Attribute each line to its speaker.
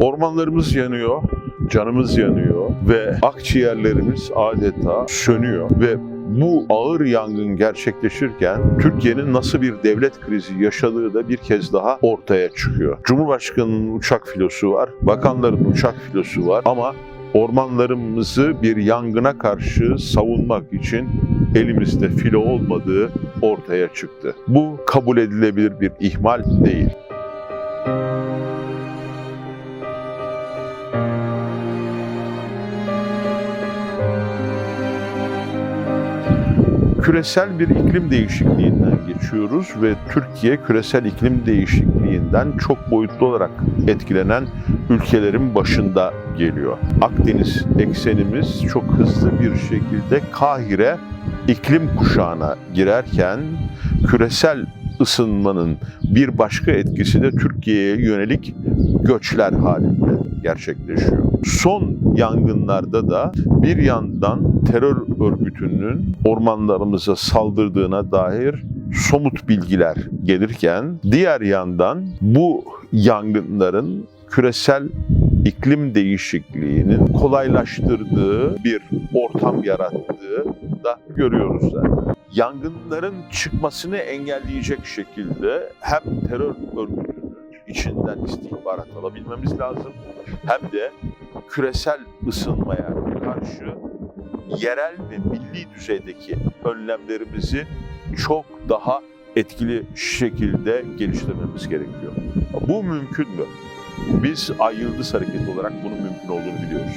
Speaker 1: Ormanlarımız yanıyor, canımız yanıyor ve akciğerlerimiz adeta sönüyor ve bu ağır yangın gerçekleşirken Türkiye'nin nasıl bir devlet krizi yaşadığı da bir kez daha ortaya çıkıyor. Cumhurbaşkanının uçak filosu var, bakanların uçak filosu var ama ormanlarımızı bir yangına karşı savunmak için elimizde filo olmadığı ortaya çıktı. Bu kabul edilebilir bir ihmal değil. Küresel bir iklim değişikliğinden geçiyoruz ve Türkiye küresel iklim değişikliğinden çok boyutlu olarak etkilenen ülkelerin başında geliyor. Akdeniz eksenimiz çok hızlı bir şekilde Kahire iklim kuşağına girerken küresel ısınmanın bir başka etkisi de Türkiye'ye yönelik göçler halinde gerçekleşiyor. Son yangınlarda da bir yandan terör örgütünün ormanlarımıza saldırdığına dair somut bilgiler gelirken diğer yandan bu yangınların küresel iklim değişikliğinin kolaylaştırdığı bir ortam yarattığı da görüyoruz zaten. Yangınların çıkmasını engelleyecek şekilde hem terör örgütünün içinden istihbarat alabilmemiz lazım hem de küresel ısınmaya karşı yerel ve milli düzeydeki önlemlerimizi çok daha etkili şekilde geliştirmemiz gerekiyor. Bu mümkün mü? Biz Ay Yıldız Hareketi olarak bunun mümkün olduğunu biliyoruz.